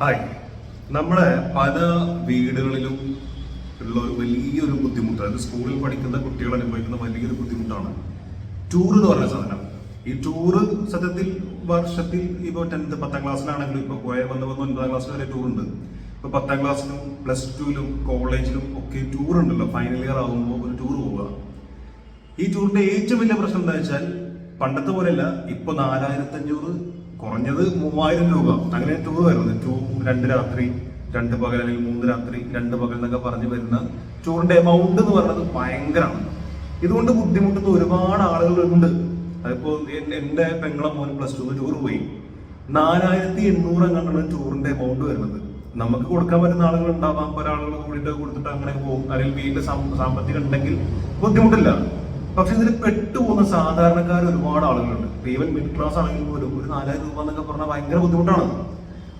Hi നമ്മളെ പല വീടുകളിലും ഉള്ള ഒരു വലിയൊരു ബുദ്ധിമുട്ട് അതായത് സ്കൂളിൽ പഠിക്കുന്ന കുട്ടികൾ അനുഭവിക്കുന്ന വലിയൊരു ബുദ്ധിമുട്ടാണ് ടൂർ എന്ന് പറഞ്ഞ സാധനം. ഈ ടൂറ് സത്യത്തിൽ വർഷത്തിൽ ഇപ്പോൾ ടെൻത്ത് പത്താം ക്ലാസ്സിലാണെങ്കിലും ഇപ്പോൾ പോയ വന്ന് വന്ന് ഒൻപതാം ക്ലാസ് വരെ ടൂർ ഉണ്ട്. ഇപ്പോൾ പത്താം ക്ലാസ്സിലും പ്ലസ് ടുവിലും കോളേജിലും ഒക്കെ ടൂർ ഉണ്ടല്ലോ. ഫൈനൽ ഇയർ ആകുമ്പോൾ ഒരു ടൂർ പോവുക. ഈ ടൂറിന്റെ ഏറ്റവും വലിയ പ്രശ്നം എന്താ വെച്ചാൽ പണ്ടത്തെ പോലെയല്ല ഇപ്പോൾ നാലായിരത്തി അഞ്ഞൂറ് കുറഞ്ഞത് മൂവായിരം രൂപ. അങ്ങനെ ടൂർ വരുന്നത് ടൂ രണ്ട് രാത്രി രണ്ട് പകൽ അല്ലെങ്കിൽ മൂന്ന് രാത്രി രണ്ട് പകൽ എന്നൊക്കെ പറഞ്ഞു വരുന്ന ടൂറിന്റെ എമൗണ്ട് എന്ന് പറയുന്നത് ഭയങ്കരമാണ്. ഇതുകൊണ്ട് ബുദ്ധിമുട്ടുന്ന ഒരുപാട് ആളുകളുണ്ട് അതിപ്പോ എന്റെ പെങ്ങളെ മോൻ പ്ലസ് ടു ടൂർ പോയി. നാലായിരത്തി എണ്ണൂറ് അങ്ങനെയുള്ള ടൂറിന്റെ എമൗണ്ട് വരുന്നത്. നമുക്ക് കൊടുക്കാൻ പറ്റുന്ന ആളുകൾ ഉണ്ടാവാം. പല ആളുകൾ കൂടിയിട്ട് കൊടുത്തിട്ട് അങ്ങനെ പോകും. അല്ലെങ്കിൽ വീട്ടിൽ സാമ്പത്തികം ഉണ്ടെങ്കിൽ ബുദ്ധിമുട്ടില്ല. പക്ഷെ ഇതിൽ പെട്ടുപോകുന്ന സാധാരണക്കാർ ഒരുപാട് ആളുകളുണ്ട്. ഇപ്പൊ ഈവൻ മിഡിൽ ക്ലാസ് ആണെങ്കിൽ പോലും ഒരു നാലായിരം രൂപ എന്നൊക്കെ പറഞ്ഞാൽ ഭയങ്കര ബുദ്ധിമുട്ടാണ്.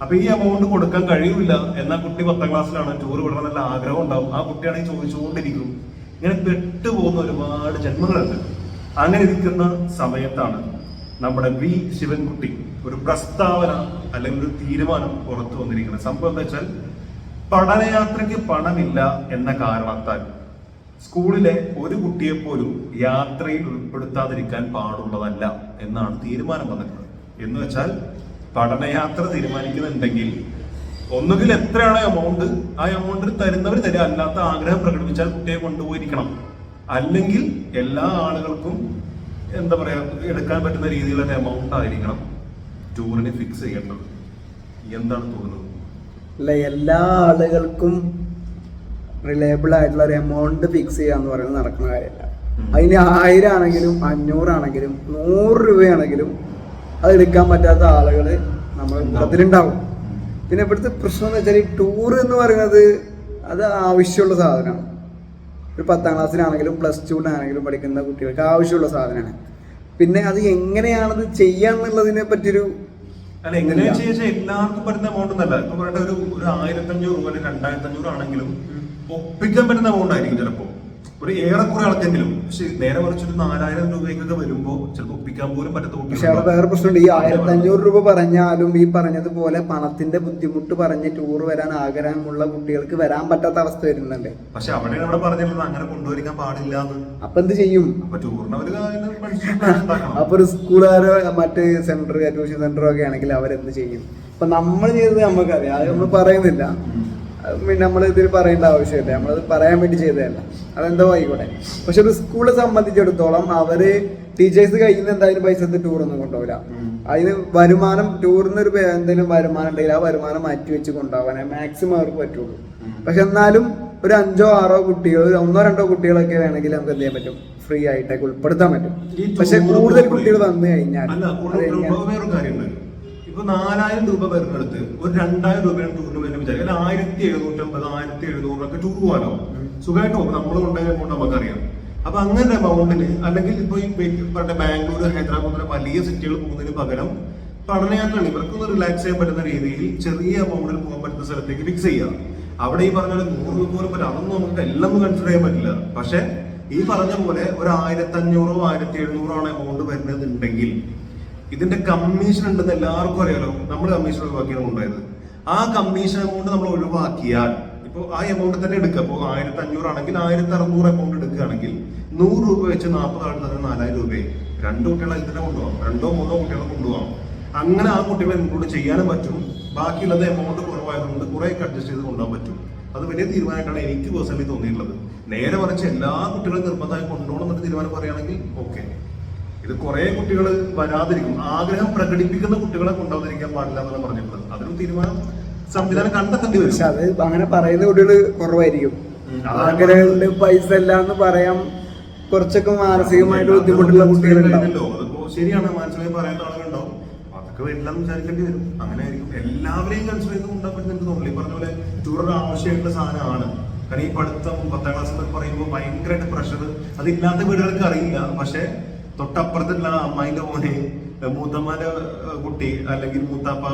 അപ്പൊ ഈ എമൗണ്ട് കൊടുക്കാൻ കഴിയില്ല എന്നാ കുട്ടി പത്താം ക്ലാസ്സിലാണ് ടൂർ വിടണം എന്നുള്ള ആഗ്രഹം ഉണ്ടാവും. ആ കുട്ടിയാണെങ്കിൽ ചോദിച്ചുകൊണ്ടിരിക്കും ഇങ്ങനെ പെട്ടുപോകുന്ന ഒരുപാട് ജന്മങ്ങളുണ്ട്. അങ്ങനെ ഇരിക്കുന്ന സമയത്താണ് നമ്മുടെ വി ശിവൻകുട്ടി ഒരു പ്രസ്താവന അല്ലെങ്കിൽ ഒരു തീരുമാനം പുറത്തു വന്നിരിക്കുന്നത്. സംഭവം എന്താ വെച്ചാൽ പഠനയാത്രയ്ക്ക് പണമില്ല എന്ന കാരണത്താൽ സ്കൂളിലെ ഒരു കുട്ടിയെപ്പോലും യാത്രയിൽ ഉൾപ്പെടുത്താതിരിക്കാൻ പാടുള്ളതല്ല എന്നാണ് തീരുമാനം വന്നിട്ടുള്ളത്. എന്ന് വെച്ചാൽ പഠനയാത്ര തീരുമാനിക്കുന്നുണ്ടെങ്കിൽ ഒന്നുകിൽ എത്രയാണ് എമൗണ്ട് ആ എമൗണ്ടിൽ തരുന്നവർ തരിക അല്ലാത്ത ആഗ്രഹം പ്രകടിപ്പിച്ചാൽ കുട്ടിയെ കൊണ്ടുപോയിരിക്കണം. അല്ലെങ്കിൽ എല്ലാ ആളുകൾക്കും എന്താ പറയാ എടുക്കാൻ പറ്റുന്ന രീതിയിലുള്ള എമൗണ്ട് ആയിരിക്കണം ടൂറിന് ഫിക്സ് ചെയ്യേണ്ടത്. എന്താണ് തോന്നുന്നത്? അല്ല എല്ലാ ആളുകൾക്കും റിലയബിൾ ആയിട്ടുള്ള ഒരു എമൗണ്ട് ഫിക്സ് ചെയ്യുക എന്ന് പറയുന്നത് നടക്കുന്ന കാര്യമല്ല. അതിന് ആയിരം ആണെങ്കിലും അഞ്ഞൂറാണെങ്കിലും നൂറ് രൂപയാണെങ്കിലും അത് എടുക്കാൻ പറ്റാത്ത ആളുകൾ നമ്മൾ കൂട്ടത്തിലുണ്ടാവും പിന്നെ ഇവിടുത്തെ പ്രശ്നം എന്ന് വെച്ചാൽ ഈ ടൂർ എന്ന് പറയുന്നത് അത് ആവശ്യമുള്ള സാധനമാണ്. ഒരു പത്താം ക്ലാസ്സിലാണെങ്കിലും പ്ലസ് ടുവിലാണെങ്കിലും പഠിക്കുന്ന കുട്ടികൾക്ക് ആവശ്യമുള്ള സാധനമാണ്. പിന്നെ അത് എങ്ങനെയാണത് ചെയ്യാന്നുള്ളതിനെ പറ്റിയൊരു അല്ല എങ്ങനെയാ ചെയ്യാ എല്ലാവർക്കും പറ്റുന്ന എമൗണ്ട് ഒന്നല്ല. ഇപ്പൊ പറഞ്ഞ ഒരു ഒരു ആയിരത്തി അഞ്ഞൂറ് രൂപ രണ്ടായിരത്തി അഞ്ഞൂറ് ആണെങ്കിലും ഒപ്പിക്കാൻ പറ്റുന്ന എമൗണ്ട് ആയിരിക്കും ചിലപ്പോ. ഒരു ഏറെക്കുറെ അളക്കെങ്കിലും പക്ഷെ നേരെ കുറച്ചൊരു നാലായിരം രൂപയ്ക്കൊക്കെ വരുമ്പോ ചിലപ്പോൾ ഒപ്പിക്കാൻ പോലും പക്ഷെ അവിടെ വേറെ പ്രശ്നമുണ്ട്. ഈ ആയിരത്തി അഞ്ഞൂറ് രൂപ പറഞ്ഞാലും ഈ പറഞ്ഞതുപോലെ പണത്തിന്റെ ബുദ്ധിമുട്ട് പറഞ്ഞ് ടൂർ വരാൻ ആഗ്രഹമുള്ള കുട്ടികൾക്ക് വരാൻ പറ്റാത്ത അവസ്ഥ വരുന്നുണ്ട്. പക്ഷെ അവിടെ അവിടെ പറഞ്ഞിട്ടുള്ളത് അങ്ങനെ കൊണ്ടുവരിക്കാൻ പാടില്ല അപ്പൊ എന്ത് ചെയ്യും? അപ്പൊ ഒരു സ്കൂളുകാരോ മറ്റ് സെന്റർ ട്യൂഷൻ സെന്ററോ ഒക്കെ ആണെങ്കിൽ അവരെന്ത് ചെയ്യും? ഇപ്പൊ നമ്മൾ ചെയ്തത് നമുക്കറിയാം. അത് നമ്മൾ പറയുന്നില്ല. നമ്മൾ ഇതിൽ പറയേണ്ട ആവശ്യമില്ല. നമ്മളത് പറയാൻ വേണ്ടി ചെയ്തതല്ല. അതെന്തോ ആയിക്കോട്ടെ. പക്ഷെ ഒരു സ്കൂളെ സംബന്ധിച്ചിടത്തോളം അവർ ടീച്ചേഴ്സ് കയ്യിൽ നിന്ന് എന്തായാലും പൈസ ടൂർ ഒന്നും കൊണ്ടുപോകില്ല. അതിന് വരുമാനം ടൂറിന് ഒരു എന്തെങ്കിലും വരുമാനം ഉണ്ടെങ്കിൽ ആ വരുമാനം മാറ്റി വെച്ച് കൊണ്ടുപോകാനേ മാക്സിമം അവർക്ക് പറ്റുള്ളൂ. പക്ഷെ എന്നാലും ഒരു അഞ്ചോ ആറോ കുട്ടികൾ ഒരു ഒന്നോ രണ്ടോ കുട്ടികളൊക്കെ വേണമെങ്കിൽ നമുക്ക് എന്ത് ചെയ്യാൻ പറ്റും? ഫ്രീ ആയിട്ടൊക്കെ ഉൾപ്പെടുത്താൻ പറ്റും. പക്ഷെ കൂടുതൽ കുട്ടികൾ വന്നു കഴിഞ്ഞാൽ ഇപ്പൊ നാലായിരം രൂപ വരുന്നിടത്ത് ഒരു രണ്ടായിരം രൂപയാണ് ടൂറിന് വരുന്ന വിചാരിക്കും അല്ലെങ്കിൽ ആയിരത്തി എഴുന്നൂറ്റമ്പത് ആയിരത്തി എഴുന്നൂറൊക്കെ ടൂർ പോകാനോ സുഖമായിട്ട് പോകും. നമ്മൾ കൊണ്ടുപോയ എമൗണ്ട് നമുക്കറിയാം. അപ്പൊ അങ്ങനെ എമൗണ്ടിന് അല്ലെങ്കിൽ ഇപ്പൊ ഈ പറഞ്ഞ ബാംഗ്ലൂർ ഹൈദരാബാദ് വലിയ സിറ്റികൾ പോകുന്നതിന് പകരം പഠനയാത്രയാണ് ഇവർക്കൊന്ന് റിലാക്സ് ചെയ്യാൻ പറ്റുന്ന രീതിയിൽ ചെറിയ എമൗണ്ടിൽ പോകാൻ പറ്റുന്ന സ്ഥലത്തേക്ക് ഫിക്സ് ചെയ്യാം. അവിടെ ഈ പറഞ്ഞ പോലെ നൂറ് രൂപ പോലും പോലെ അതൊന്നും നമുക്ക് എല്ലാം ഒന്നും കൺസിഡർ ചെയ്യാൻ പറ്റില്ല. പക്ഷെ ഈ പറഞ്ഞ പോലെ ഒരു ആയിരത്തി അഞ്ഞൂറോ ആയിരത്തി എഴുന്നൂറോ ആണ് എമൗണ്ട് വരുന്നതുണ്ടെങ്കിൽ ഇതിന്റെ കമ്മീഷൻ ഉണ്ടെന്ന് എല്ലാവർക്കും അറിയാലോ. നമ്മൾ കമ്മീഷൻ ഒഴിവാക്കിയാണ് ഉണ്ടായത് ആ കമ്മീഷൻ എമൗണ്ട് നമ്മൾ ഒഴിവാക്കിയാൽ ഇപ്പോൾ ആ എമൗണ്ട് തന്നെ എടുക്കുക. അപ്പോൾ ആയിരത്തി അഞ്ഞൂറ് ആണെങ്കിൽ ആയിരത്തി അറുന്നൂറ് എമൗണ്ട് എടുക്കുകയാണെങ്കിൽ നൂറ് രൂപ വെച്ച് നാൽപ്പത് ആൾ തന്നെ നാലായിരം രൂപയെ രണ്ട് കുട്ടികളെ തന്നെ കൊണ്ടുപോകാം. രണ്ടോ മൂന്നോ കുട്ടികളെ കൊണ്ടുപോകാം. അങ്ങനെ ആ കുട്ടികളെ ഇൻക്ലൂഡ് ചെയ്യാനും പറ്റും. ബാക്കിയുള്ളത് എമൗണ്ട് കുറവായതുകൊണ്ട് കുറെ അഡ്ജസ്റ്റ് ചെയ്ത് കൊണ്ടുപോകാൻ പറ്റും. അത് വലിയ തീരുമാനമായിട്ടാണ് എനിക്ക് പേഴ്സണലി തോന്നിയിട്ടുള്ളത്. നേരെ മറിച്ച് എല്ലാ കുട്ടികളും നിർബന്ധമായി കൊണ്ടുപോകണം എന്നൊരു തീരുമാനം പറയുകയാണെങ്കിൽ ഓക്കെ ഇത് കുറെ കുട്ടികൾ വരാതിരിക്കും. ആഗ്രഹം പ്രകടിപ്പിക്കുന്ന കുട്ടികളെ കൊണ്ടുവന്നിരിക്കാൻ പാടില്ല എന്നാണ് പറഞ്ഞിട്ടുള്ളത്. അതിനും തീരുമാനം സംവിധാനം കണ്ടെത്തേണ്ടി വരും. പക്ഷെ അത് അങ്ങനെ പറയുന്ന കുട്ടികൾ കുറവായിരിക്കും. ആഗ്രഹമുണ്ട് പൈസ ഇല്ല എന്ന് പറയാൻ കുറച്ചൊക്കെ മാനസികമായിട്ട് ബുദ്ധിമുട്ടുള്ള കുട്ടികളുണ്ടാവും ഇല്ലല്ലോ. അതിപ്പോ ശരിയാണ് മനസ്സിലായി പറയാൻ ആളുകളുണ്ടാവും. അതൊക്കെ വരില്ല എന്ന് വിചാരിക്കേണ്ടി വരും. അങ്ങനെ ആയിരിക്കും എല്ലാവരെയും കൺസിഡർ ചെയ്ത് പറ്റുന്ന എനിക്ക് തോന്നില്ല ഈ പറഞ്ഞ പോലെ ഒരു ആവശ്യമായിട്ടുള്ള സാധനമാണ്. കാരണം ഈ പഠിത്തം പത്താം ക്ലാസ് എന്നൊക്കെ പറയുമ്പോൾ ഭയങ്കരമായിട്ട് പ്രഷർ അതില്ലാത്ത വീടുകൾക്ക് അറിയില്ല. പക്ഷെ തൊട്ടപ്പുറത്തുള്ള അമ്മായിന്റെ മോനെ മൂത്തമ്മാന്റെ കുട്ടി അല്ലെങ്കിൽ മൂത്താപ്പ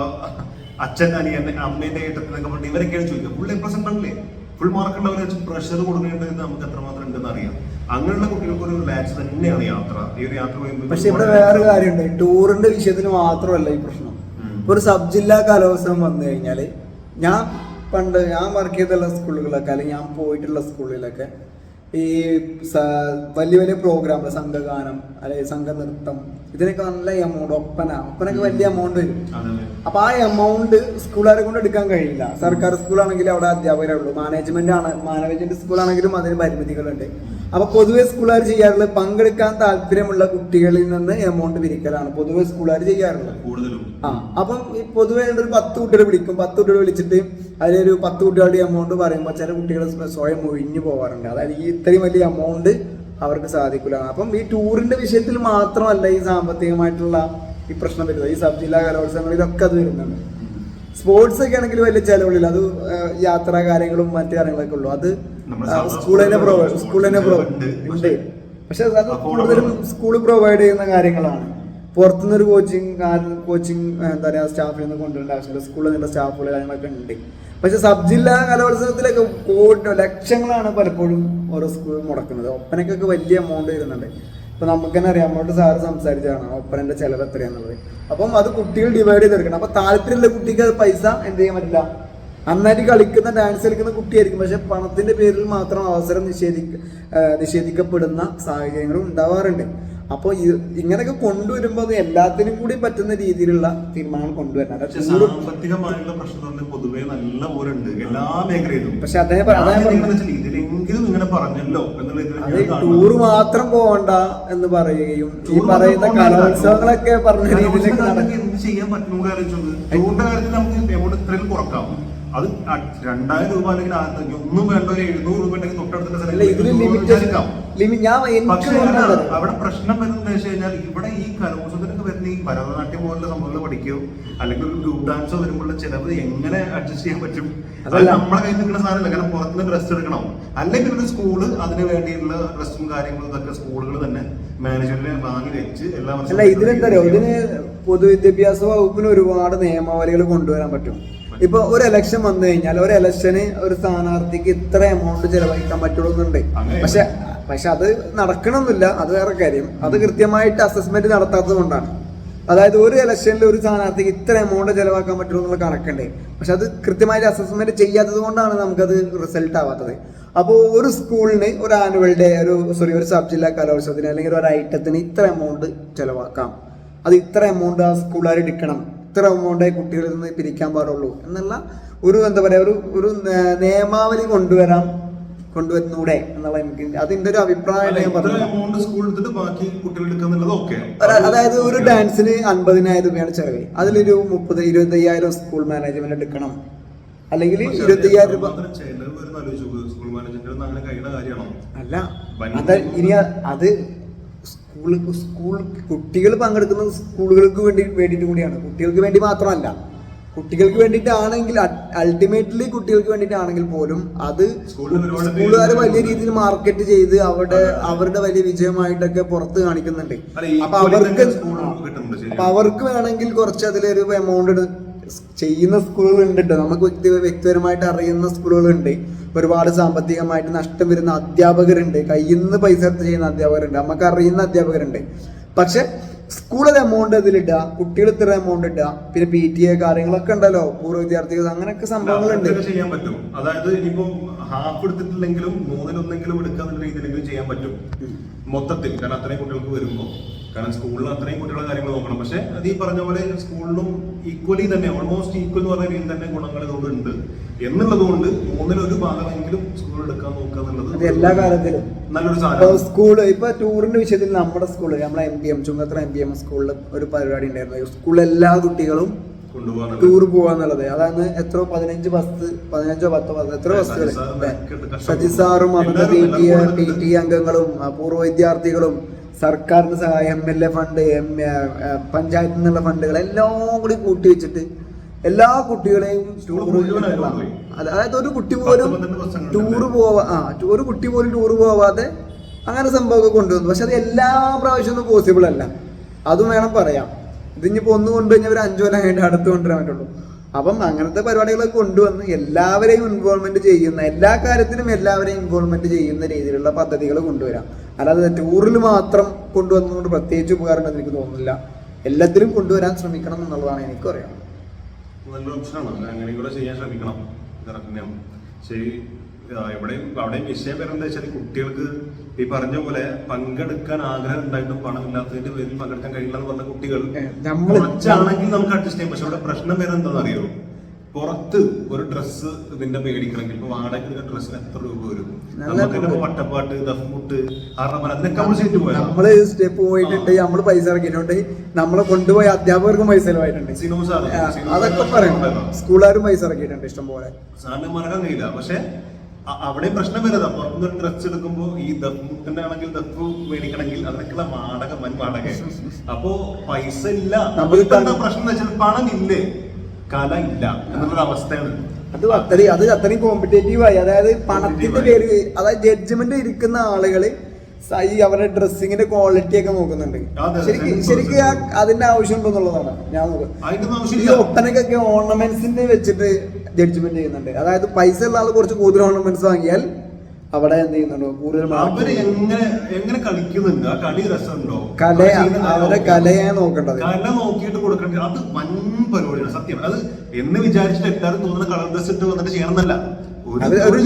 അച്ഛൻ അനിയൻ അമ്മേന്റെ ഏട്ടത്തിനൊക്കെ പറഞ്ഞിട്ട് ഇവരൊക്കെയാണ് ചോദിക്കുക ഫുൾ എ പ്ലസ് ഉണ്ടല്ലേ ഫുൾ മാർക്ക് ഉള്ളവരെ വെച്ച് പ്രഷർ കൊടുക്കേണ്ടത് നമുക്ക് എത്രമാത്രം ഉണ്ടെന്ന് അറിയാം. അങ്ങനെയുള്ള കുട്ടികൾക്ക് ഒരു റിലാക്സ് തന്നെയാണ് യാത്ര. ഈ ഒരു യാത്ര പോയി പക്ഷെ ഇവിടെ വേറെ കാര്യമുണ്ട്. ടൂറിന്റെ വിഷയത്തിന് മാത്രമല്ല ഈ പ്രശ്നം. ഒരു സബ് ജില്ലാ കലോത്സവം വന്നു കഴിഞ്ഞാൽ ഞാൻ പണ്ട് ഞാൻ വർക്ക് ചെയ്തുള്ള സ്കൂളുകളൊക്കെ അല്ലെങ്കിൽ ഞാൻ പോയിട്ടുള്ള സ്കൂളിലൊക്കെ ഈ വലിയ വലിയ പ്രോഗ്രാം സംഘഗാനം അല്ലെങ്കിൽ സംഘനൃത്തം ഇതിനൊക്കെ നല്ല എമൗണ്ട് ഒപ്പന. ഒപ്പനൊക്കെ വലിയ എമൗണ്ട് വരും. അപ്പൊ ആ എമൗണ്ട് സ്കൂളുകാരെ കൊണ്ട് എടുക്കാൻ കഴിയില്ല. സർക്കാർ സ്കൂളാണെങ്കിൽ അവിടെ അധ്യാപകരേ ഉള്ളൂ. മാനേജ്മെന്റ് ആണ്. മാനേജ്മെന്റ് സ്കൂളാണെങ്കിലും അതിന് പരിമിതികളുണ്ട്. അപ്പൊ പൊതുവെ സ്കൂളുകാർ ചെയ്യാറുള്ളത് പങ്കെടുക്കാൻ താല്പര്യമുള്ള കുട്ടികളിൽ നിന്ന് എമൗണ്ട് പിരിക്കലാണ്. പൊതുവെ സ്കൂളുകാർ ചെയ്യാറുള്ളത്. കൂടുതലും. ആ അപ്പം ഈ പൊതുവെ ഒരു പത്ത് കുട്ടികൾ വിളിക്കും. പത്ത് കുട്ടികൾ വിളിച്ചിട്ട് അതിലൊരു പത്ത് കുട്ടികളുടെ എമൗണ്ട് പറയുമ്പോൾ ചില കുട്ടികൾ സ്വയം ഒഴിഞ്ഞു പോകാറുണ്ട് അതായത് ഈ ഇത്രയും വലിയ എമൗണ്ട് അവർക്ക് സാധിക്കില്ല അപ്പം ഈ ടൂറിന്റെ വിഷയത്തിൽ മാത്രമല്ല ഈ സാമ്പത്തികമായിട്ടുള്ള ഈ പ്രശ്നം വരുന്നത്. ഈ സബ് ജില്ലാ കലോത്സവങ്ങളിലൊക്കെ അത് വരുന്നുണ്ട്. സ്പോർട്സ് ഒക്കെ ആണെങ്കിൽ വലിയ ചെലവുകളില്ല. അത് യാത്രാ കാര്യങ്ങളും മറ്റു കാര്യങ്ങളൊക്കെ ഉള്ളൂ. അത് സ്കൂൾ തന്നെ പ്രൊവൈഡ് സ്കൂൾ തന്നെ പ്രൊവൈഡ് ഉണ്ട്. പക്ഷെ അത് കൂടുതലും സ്കൂൾ പ്രൊവൈഡ് ചെയ്യുന്ന കാര്യങ്ങളാണ്. പുറത്തുനിന്ന് ഒരു കോച്ചിങ് കോച്ചിങ് എന്താ പറയുക സ്റ്റാഫിൽ നിന്ന് കൊണ്ടുവരേണ്ട ആവശ്യമില്ല. സ്കൂളിൽ നിന്നുള്ള സ്റ്റാഫുകൾ കാര്യങ്ങളൊക്കെ ഉണ്ട്. പക്ഷെ സബ് ജില്ലാ കലോത്സവത്തിലൊക്കെ കോടി ലക്ഷങ്ങളാണ് പലപ്പോഴും ഓരോ സ്കൂൾ മുടക്കുന്നത്. ഒപ്പനക്കൊക്കെ വലിയ എമൗണ്ട് വരുന്നുണ്ട്. ഇപ്പൊ നമുക്ക് തന്നെ അറിയാം നമ്മളോട് സാറ് സംസാരിച്ചതാണ് ഒപ്പനന്റെ ചിലവ് എത്രയാണെന്നുള്ളത് അപ്പം അത് കുട്ടികൾ ഡിവൈഡ് ചെയ്തെടുക്കണം അപ്പൊ താല്പര്യമുള്ള കുട്ടിക്ക് അത് പൈസ എന്ത് ചെയ്യാൻ പറ്റില്ല. നന്നായിട്ട് കളിക്കുന്ന ഡാൻസ് കളിക്കുന്ന കുട്ടിയായിരിക്കും. പക്ഷെ പണത്തിന്റെ പേരിൽ മാത്രം അവസരം നിഷേധിക്ക നിഷേധിക്കപ്പെടുന്ന സാഹചര്യങ്ങളും ഉണ്ടാവാറുണ്ട്. അപ്പോൾ ഇങ്ങനെയൊക്കെ കൊണ്ടുവരുമ്പോൾ അത് എല്ലാത്തിനും കൂടി പറ്റുന്ന രീതിയിലുള്ള തീരുമാനങ്ങൾ കൊണ്ടുവരണം സാമ്പത്തികമായിട്ടുള്ള പ്രശ്നം പൊതുവെ നല്ല പോലുണ്ട് എല്ലാ മേഖലയിലും പക്ഷെ അദ്ദേഹം ഇങ്ങനെ പറഞ്ഞല്ലോ. ടൂറ് മാത്രം പോകണ്ട എന്ന് പറയുകയും ഈ പറയുന്ന. കലോത്സവങ്ങളൊക്കെ പറഞ്ഞ രീതിയിലേക്ക് എന്ത് ചെയ്യാൻ പറ്റും ടൂറിന്റെ കാര്യത്തിൽ നമുക്ക് എവിടെ ഇത്രയും കുറക്കാം അത് രണ്ടായിരം രൂപ അല്ലെങ്കിൽ ഒന്നും വേണ്ട ഒരു എഴുന്നൂറ് രൂപ ഉണ്ടെങ്കിൽ തൊട്ടടുത്ത അവിടെ പ്രശ്നം വരുന്നത് വെച്ച് കഴിഞ്ഞാൽ ഇവിടെ ഈ കലോത്സവത്തിനൊക്കെ വരുന്ന ഈ ഭരതനാട്യം പോലുള്ള സംഭവങ്ങൾ പഠിക്കുകയോ അല്ലെങ്കിൽ ഒരു ഗ്രൂപ്പ് ഡാൻസോ വരുമ്പോഴുള്ള ചിലവ് എങ്ങനെ അഡ്ജസ്റ്റ് ചെയ്യാൻ പറ്റും? അത്. നമ്മളെ കയ്യിൽ നിൽക്കുന്ന സാധനമല്ല കാരണം പുറത്തുനിന്ന് ഡ്രസ് എടുക്കണം. അല്ലെങ്കിൽ ഒരു സ്കൂൾ അതിന് വേണ്ടിയുള്ള ഡ്രസ്സും കാര്യങ്ങളും ഇതൊക്കെ സ്കൂളുകൾ തന്നെ മാനേജ്മെന്റിനെ വാങ്ങി വെച്ച് എല്ലാ ഇതിനെന്താ ഇതിന് പൊതുവിദ്യാഭ്യാസ വകുപ്പിന് ഒരുപാട് നിയമാവലികൾ കൊണ്ടുവരാൻ പറ്റും. ഇപ്പൊ ഒരു ഇലക്ഷൻ വന്നു കഴിഞ്ഞാൽ ഒരു ഇലക്ഷന് ഒരു സ്ഥാനാർത്ഥിക്ക് ഇത്ര എമൗണ്ട് ചെലവഴിക്കാൻ പറ്റുള്ളൂ എന്നുണ്ട് അങ്ങനെ. പക്ഷെ പക്ഷെ അത് നടക്കണമെന്നില്ല അത് വേറെ കാര്യം. അത് കൃത്യമായിട്ട് അസസ്മെന്റ് നടത്താത്തത് കൊണ്ടാണ് അതായത് ഒരു ഇലക്ഷനിൽ ഒരു സ്ഥാനാർത്ഥിക്ക് ഇത്ര എമൗണ്ട് ചെലവാക്കാൻ പറ്റുള്ളൂ എന്നുള്ള കണക്കുണ്ട്. പക്ഷെ അത് കൃത്യമായിട്ട് അസസ്മെന്റ് ചെയ്യാത്തത് കൊണ്ടാണ് നമുക്കത് റിസൾട്ട് ആവാത്തത്. അപ്പോൾ ഒരു സ്കൂളിന് ഒരു ആനുവൽ ഡേ ഒരു സോറി ഒരു സബ് ജില്ലാ കലോത്സവത്തിന് അല്ലെങ്കിൽ ഒരു ഐറ്റത്തിന് ഇത്ര എമൗണ്ട് ചെലവാക്കാം. അത് ഇത്ര എമൗണ്ട് ആ സ്കൂളുകാർ എടുക്കണം. ഇത്ര എമൗണ്ടേ കുട്ടികളിൽ നിന്ന് പിരിക്കാൻ പാടുള്ളൂ എന്നുള്ള ഒരു എന്താ പറയുക ഒരു ഒരു നിയമാവലി കൊണ്ടുവരാം കൊണ്ടുവരുന്നൂടെ എന്നുള്ള എനിക്ക് അതിന്റെ ഒരു അഭിപ്രായം ഞാൻ പറഞ്ഞു അതായത് ഒരു ഡാൻസിന് അൻപതിനായിരം രൂപയാണ് ചെലവ്. അതിലൊരു മുപ്പത് ഇരുപത്തി അയ്യായിരം സ്കൂൾ മാനേജ്മെന്റ് എടുക്കണം. അല്ലെങ്കിൽ ഇരുപത്തി അയ്യായിരം രൂപ അല്ല അത് ഇനി അത് സ്കൂൾ സ്കൂൾ കുട്ടികൾ പങ്കെടുക്കുന്ന സ്കൂളുകൾക്ക് വേണ്ടി വേണ്ടിയിട്ട് കൂടിയാണ്. കുട്ടികൾക്ക് വേണ്ടി മാത്രമല്ല. കുട്ടികൾക്ക് വേണ്ടിയിട്ടാണെങ്കിൽ അൾട്ടിമേറ്റ്ലി കുട്ടികൾക്ക് വേണ്ടിയിട്ടാണെങ്കിൽ പോലും അത് സ്കൂളിൽ സ്കൂളുകാർ വലിയ രീതിയിൽ മാർക്കറ്റ് ചെയ്ത് അവരുടെ അവരുടെ വലിയ വിജയമായിട്ടൊക്കെ പുറത്ത് കാണിക്കുന്നുണ്ട്. അപ്പൊ അവർക്ക്. അപ്പൊ അവർക്ക് വേണമെങ്കിൽ കുറച്ച് അതിലൊരു എമൗണ്ട് ചെയ്യുന്ന സ്കൂളുകൾ ഉണ്ട് കേട്ടോ. നമുക്ക് വ്യക്തി- വ്യക്തിപരമായിട്ട് അറിയുന്ന സ്കൂളുകളുണ്ട്. ഒരുപാട് സാമ്പത്തികമായിട്ട് നഷ്ടം വരുന്ന അധ്യാപകരുണ്ട്. കയ്യിൽ നിന്ന് പൈസ എടുത്ത് ചെയ്യുന്ന അധ്യാപകരുണ്ട്. നമുക്ക് അറിയുന്ന അധ്യാപകരുണ്ട്. പക്ഷെ സ്കൂളിൽ എമൗണ്ട് ഇതിലിടുക കുട്ടികൾ ഇത്ര എമൗണ്ട് ഇടുക പിന്നെ പി ടി എ കാര്യങ്ങളൊക്കെ ഉണ്ടല്ലോ പൂർവ വിദ്യാർത്ഥികൾ അങ്ങനെയൊക്കെ സംഭവങ്ങളുണ്ട്. ചെയ്യാൻ പറ്റും. അതായത് ഇനിയിപ്പോ ഹാഫ് എടുത്തിട്ടില്ലെങ്കിലും മൂന്നിലൊന്നെങ്കിലും എടുക്കാന്നുള്ള രീതിയിലെങ്കിലും ചെയ്യാൻ പറ്റും. മൊത്തത്തിൽ. കാരണം അത്രയും കുട്ടികൾക്ക് വരുമ്പോൾ കാരണം സ്കൂളിൽ അത്രയും കുട്ടികളുടെ കാര്യങ്ങൾ നോക്കണം. പക്ഷെ അത് ഈ പറഞ്ഞ പോലെ സ്കൂളിലും ഈക്വലി തന്നെ ഓൾമോസ്റ്റ് ഈക്വൽ എന്ന് പറഞ്ഞ രീതിയിൽ തന്നെ ഗുണങ്ങൾ ഇതുകൊണ്ട് ഉണ്ട്. എന്നുള്ളത് കൊണ്ട് മൂന്നിലൊരു ഭാഗമെങ്കിലും സ്കൂൾ എടുക്കാൻ നോക്കുക എന്നുള്ളത് എല്ലാ കാലത്തിലും. നല്ലൊരു സാധനം സ്കൂൾ ഇപ്പൊ ടൂറിന്റെ വിഷയത്തിൽ നമ്മുടെ സ്കൂൾ നമ്മുടെ M P M Chungathara M P M സ്കൂളിൽ ഒരു പരിപാടി ഉണ്ടായിരുന്നു. സ്കൂളിലെ എല്ലാ കുട്ടികളും ടൂർ പോവാന്നുള്ളത് അതാണ് എത്ര പതിനഞ്ച് ബസ് പതിനഞ്ചോ പത്തോ ബസ് എത്ര ബസ്സുകൾ സജി സാറും അവരുടെ പി ടി പി ടി അംഗങ്ങളും പൂർവ വിദ്യാർത്ഥികളും സർക്കാരിന് സഹായം M L A fund M പഞ്ചായത്തിൽ നിന്നുള്ള ഫണ്ടുകൾ എല്ലാം കൂടി കൂട്ടി വെച്ചിട്ട് എല്ലാ കുട്ടികളെയും അതായത് ഒരു കുട്ടി പോലും ടൂർ പോവാ ആ ഒരു കുട്ടി പോലും ടൂർ പോവാതെ അങ്ങനെ സംഭവമൊക്കെ കൊണ്ടുവന്നു. പക്ഷെ അത് എല്ലാ പ്രാവശ്യം ഒന്നും പോസിബിൾ അല്ല. അതും വേണം പറയാം. ഇതിനിപ്പോ ഒന്ന് കൊണ്ടുകഴിഞ്ഞാൽ ഒരു അഞ്ചു കൊല്ലം കഴിഞ്ഞിട്ട് അടുത്ത് കൊണ്ടുവരാൻ പറ്റുള്ളൂ. അപ്പം അങ്ങനത്തെ പരിപാടികളൊക്കെ കൊണ്ടുവന്ന് എല്ലാവരെയും ഇൻവോൾവ്മെന്റ് ചെയ്യുന്ന എല്ലാ കാര്യത്തിലും എല്ലാവരെയും ഇൻവോൾവ്മെന്റ് ചെയ്യുന്ന രീതിയിലുള്ള പദ്ധതികൾ കൊണ്ടുവരാം. അല്ലാതെ ടൂറിൽ മാത്രം കൊണ്ടുവന്നുകൊണ്ട് പ്രത്യേകിച്ച് ഉപകാരം ഉണ്ടെന്ന് എനിക്ക് തോന്നുന്നില്ല. എല്ലാത്തിലും കൊണ്ടുവരാൻ ശ്രമിക്കണം എന്നുള്ളതാണ് എനിക്ക് അറിയാം നല്ല ഓപ്ഷനാണ്. അങ്ങനെ കൂടെ ചെയ്യാൻ ശ്രമിക്കണം. തന്നെയാണ് ശരി എവിടെയും അവിടെയും വിഷയം വരുന്നത് വെച്ചാൽ കുട്ടികൾക്ക് ഈ പറഞ്ഞ പോലെ പങ്കെടുക്കാൻ ആഗ്രഹം ഉണ്ടായിട്ടും പണമില്ലാത്തതിന്റെ പേരിൽ പങ്കെടുക്കാൻ കഴിയില്ല എന്ന് പറഞ്ഞ കുട്ടികൾ കുറച്ചാണെങ്കിൽ നമുക്ക് അഡ്ജസ്റ്റ് ചെയ്യാം. പക്ഷെ അവിടെ പ്രശ്നം വരുന്നത് എന്താണെന്ന് അറിയോ പുറത്ത് ഒരു ഡ്രസ് ഇതിന്റെ മേടിക്കണമെങ്കിൽ ഇപ്പൊ വാടക ഡ്രസ്സിന് എത്ര രൂപ വരും? നമുക്ക്. വട്ടപ്പാട്ട് ദഫ്മുട്ട് നമ്മൾ സ്റ്റെപ്പ് പോയിട്ടുണ്ട് നമ്മൾ പൈസ ഇറക്കിയിട്ടുണ്ട്. നമ്മളെ കൊണ്ടുപോയ അധ്യാപകർക്കും പൈസ ചെലവായിട്ടുണ്ട്. അതൊക്കെ പറയണം. സ്കൂളുകാരും പൈസ ഇറക്കിയിട്ടുണ്ട് ഇഷ്ടം പോലെ. സാറിന് മറക്കാൻ കഴിയില്ല. പക്ഷെ അവിടെ പ്രശ്നം വരുന്നത് പുറത്തുനിന്ന് ഒരു ഡ്രസ് എടുക്കുമ്പോ ഈ ദഫ്മുട്ടിന്റെ ആണെങ്കിൽ ദഫ് മേടിക്കണമെങ്കിൽ അതിനൊക്കെയുള്ള വാടക വൻ വാടക അപ്പോ പൈസ ഇല്ല. പ്രശ്നം എന്ന് വെച്ചാൽ പണം ഇല്ലേ കല ഇല്ല എന്നുള്ളൊരു അവസ്ഥയാണ്. അത് അത്രയും അത് അത്രയും കോമ്പറ്റേറ്റീവ് ആയി. അതായത് പണത്തിന്റെ പേര് അതായത് ജഡ്ജ്മെന്റ് ഇരിക്കുന്ന ആളുകൾ ഈ അവരുടെ ഡ്രസ്സിങ്ങിന്റെ ക്വാളിറ്റി ഒക്കെ നോക്കുന്നുണ്ട്. ശരിക്കും ശരിക്കും ആ അതിന്റെ ആവശ്യം ഉണ്ടെന്നുള്ളതാണ് ഞാൻ നോക്കുന്നത് ഈ ഒപ്പനക്കൊക്കെ ഓർണമെന്റ്സിന്റെ വെച്ചിട്ട് ജഡ്ജ്മെന്റ് ചെയ്യുന്നുണ്ട്. അതായത് പൈസ ഉള്ള ആൾ കുറച്ച് കൂടുതൽ ഓർണമെന്റ്സ് വാങ്ങിയാൽ അവിടെ എന്ത് ചെയ്യുന്നുണ്ടോ? കൂടുതൽ എങ്ങനെ എങ്ങനെ കളിക്കുന്നുണ്ട്? ആ കളി രസമുണ്ടോ? കല അവർ കലയെ നോക്കേണ്ടത്. കല നോക്കിയിട്ട് കൊടുക്കേണ്ടത് അത് വൻ പരിപാടിയാണ് സത്യം. അത് എന്ന് വിചാരിച്ചിട്ട് എല്ലാവരും തോന്നുന്ന കളർ ഡ്രസ് ഇട്ട് വന്നിട്ട് ചെയ്യണമെന്നല്ല. ഒരു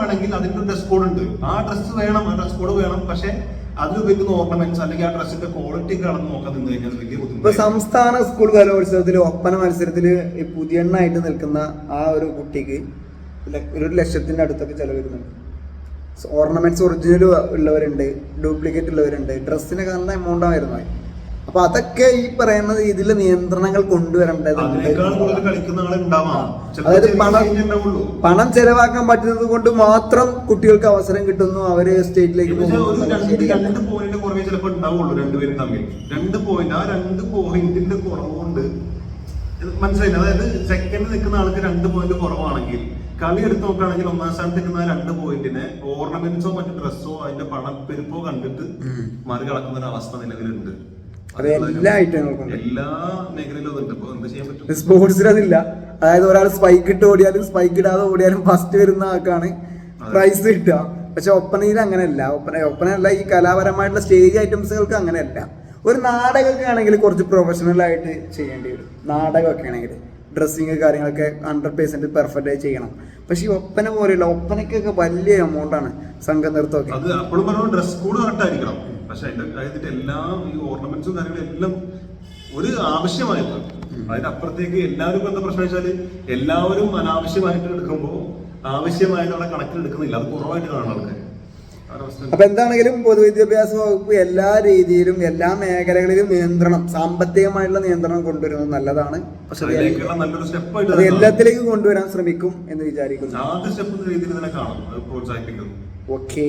വേണമെങ്കിൽ അതിന്റെ ഡ്രസ് കോഡ് ഉണ്ട്. ആ ഡ്രസ് വേണം ആ ഡ്രസ് കോഡ് വേണം. പക്ഷെ ഓർണമെന്റ്സ് അല്ലെങ്കിൽ ആ ഡ്രസ്സിന്റെ ക്വാളിറ്റി നോക്കാൻ നിന്ന് കഴിഞ്ഞാൽ വലിയ ബുദ്ധിമുട്ട് സംസ്ഥാന സ്കൂൾ കലോത്സവത്തിൽ ഒപ്പന മത്സരത്തിൽ ഈ പുതിയെണ്ണായിട്ട് നിൽക്കുന്ന ആ ഒരു കുട്ടിക്ക് ഒരു ലക്ഷത്തിന്റെ അടുത്തൊക്കെ ചിലവ് വരുന്നുണ്ട് ഓർണമെന്റ്സ് ഒറിജിനൽ ഉള്ളവരുണ്ട് ഡ്യൂപ്ലിക്കേറ്റ് ഉള്ളവരുണ്ട് ഡ്രസ്സിനൊക്കെ നല്ല എമൗണ്ട് ആയിരുന്നു അപ്പൊ അതൊക്കെ ഈ പറയുന്ന രീതിയിൽ നിയന്ത്രണങ്ങൾ കൊണ്ടുവരേണ്ടതുണ്ട് ആളെ അതായത് പണം പണം ചെലവാക്കാൻ പറ്റുന്നത് കൊണ്ട് മാത്രം കുട്ടികൾക്ക് അവസരം കിട്ടുന്നു അവർ സ്റ്റേറ്റിലേക്ക് പോകുന്നു. രണ്ടുപേരും തമ്മിൽ. രണ്ട് പോയിന്റ് ആ രണ്ട് പോയിന്റിന്റെ കുറവുകൊണ്ട് മനസ്സിലായില്ല? അതായത് സെക്കൻഡ് നിൽക്കുന്ന ആൾക്ക് രണ്ട് പോയിന്റ് കുറവാണെങ്കിൽ കളി എടുത്ത് നോക്കുകയാണെങ്കിൽ ഒന്നാം സ്ഥാനത്ത് ഇരുന്ന രണ്ട് പോയിന്റിനെ ഓർണമെന്റ്സോ മറ്റു ഡ്രസ്സോ അതിന്റെ പണപ്പെരുപ്പോ കണ്ടിട്ട് മറികടക്കുന്ന ഒരു അവസ്ഥ നിലവിലുണ്ട്. എല്ലാ ഐറ്റങ്ങൾക്കും ഉണ്ട്. എല്ലാ മേഖലയിലും അതുണ്ട് ഇപ്പൊ എന്ത് ചെയ്യാൻ പറ്റും? സ്പോർട്സിൽ അതില്ല അതായത് ഒരാൾ സ്പൈക്ക് ഇട്ട് ഓടിയാലും സ്പൈക്ക് ഇടാതെ ഓടിയാലും ഫസ്റ്റ് വരുന്ന ആൾക്കാണ് പ്രൈസ് കിട്ടുക. പക്ഷെ ഒപ്പനയിൽ അങ്ങനെയല്ല. ഒപ്പന ഒപ്പനയല്ല ഈ കലാപരമായിട്ടുള്ള സ്റ്റേജ് ഐറ്റംസുകൾക്ക് അങ്ങനെയല്ല. ഒരു നാടകമൊക്കെ ആണെങ്കിൽ കുറച്ച് പ്രൊഫഷണൽ ആയിട്ട് ചെയ്യേണ്ടി വരും. നാടകമൊക്കെ ആണെങ്കിൽ. ഡ്രസ്സിങ് കാര്യങ്ങളൊക്കെ ഹൺഡ്രഡ് പേഴ്സെന്റ് പെർഫെക്റ്റ് ആയി ചെയ്യണം. പക്ഷെ ഈ ഒപ്പന പോലെയുള്ള ഒപ്പനയ്ക്കൊക്കെ വലിയ എമൗണ്ട് ആണ് സംഘം നൃത്തമൊക്കെ അത് അപ്പോഴും പറഞ്ഞു ഡ്രസ് കോഡ് കറക്റ്റ് ആയിരിക്കണം പക്ഷെ അതിന്റെ അതിന്റെ എല്ലാം ഈ ഓർണമെന്റ്സും കാര്യങ്ങളും എല്ലാം ഒരു ആവശ്യമായത് അതിനപ്പുറത്തേക്ക് അപ്പുറത്തേക്ക് എല്ലാവരും എന്താ പ്രശ്നം വെച്ചാൽ എല്ലാവരും അനാവശ്യമായിട്ട് എടുക്കുമ്പോൾ ആവശ്യമായിട്ടുള്ള കണക്കിൽ എടുക്കുന്നില്ല അത് കുറവായിട്ട് കാണുന്ന ആൾക്കാർ അപ്പൊ എന്താണെങ്കിലും പൊതുവിദ്യാഭ്യാസ വകുപ്പ് എല്ലാ രീതിയിലും എല്ലാ മേഖലകളിലും നിയന്ത്രണം സാമ്പത്തികമായിട്ടുള്ള നിയന്ത്രണം കൊണ്ടുവരുന്നത് നല്ലതാണ്. പക്ഷെ അത് എല്ലാത്തിലേക്കും കൊണ്ടുവരാൻ ശ്രമിക്കും എന്ന് വിചാരിക്കുന്നു. ഓക്കേ